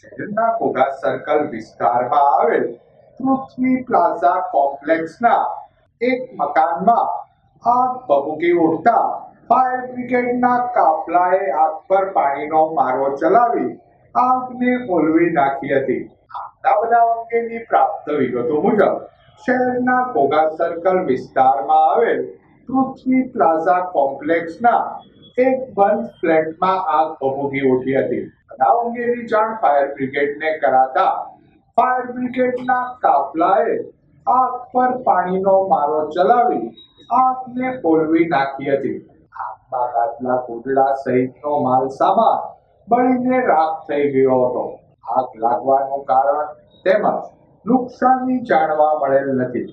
શહેરના ઘોઘા સર્કલ વિસ્તારમાં આવેલ પૃથ્વી પ્લાઝા કોમ્પ્લેક્સના એક મકાનમાં આગ બબૂકી ઉઠતા ફાયર બ્રિગેડના કાફલાએ આગ પર પાણીનો મારો ચલાવી આગને ઓલવી નાખી હતી. આગના બનાવ અંગેની પ્રાપ્ત વિગતો મુજબ, શહેરના ઘોઘા સર્કલ વિસ્તારમાં આવેલ પૃથ્વી પ્લાઝા કોમ્પ્લેક્સના એક બંધ ફ્લેટમાં આગ ભભૂકી ઉઠી હતી. બનાવ અંગેની જાણ ફાયર બ્રિગેડને કરાતા ફાયર બ્રિગેડના કાફલાએ આગ પર પાણીનો મારો ચલાવી આગને ઓલવી નાખી હતી. આગમાં ગાદલા કુંડલા સહિતનો માલ સામાન બળીને રાખ થઈ ગયો હતો. આગ લાગવાનું કારણ તેમજ નુકસાનની જાણવા મળેલ નથી.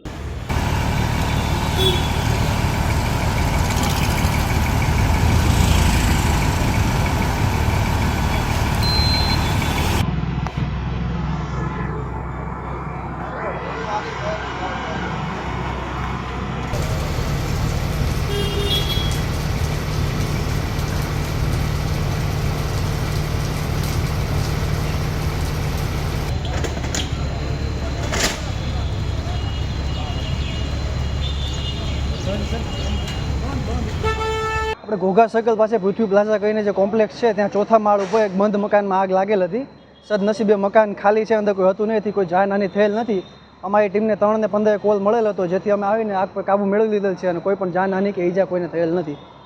આપણે ઘોઘા સર્કલ પાસે પૃથ્વી પ્લાઝા કહીને જે કોમ્પ્લેક્સ છે, ત્યાં ચોથા માળ ઉપર એક બંધ મકાનમાં આગ લાગેલ હતી. સદનસીબે મકાન ખાલી છે, અંદર કોઈ હતું નથી કોઈ જાનહાની થયેલ નથી. અમારી ટીમને ત્રણ ને પંદર કોલ મળેલ હતો, જેથી અમે આવીને આગ પર કાબુ મેળવી લીધેલ છે અને કોઈ પણ જાનહાની કે ઈજા કોઈને થયેલ નથી.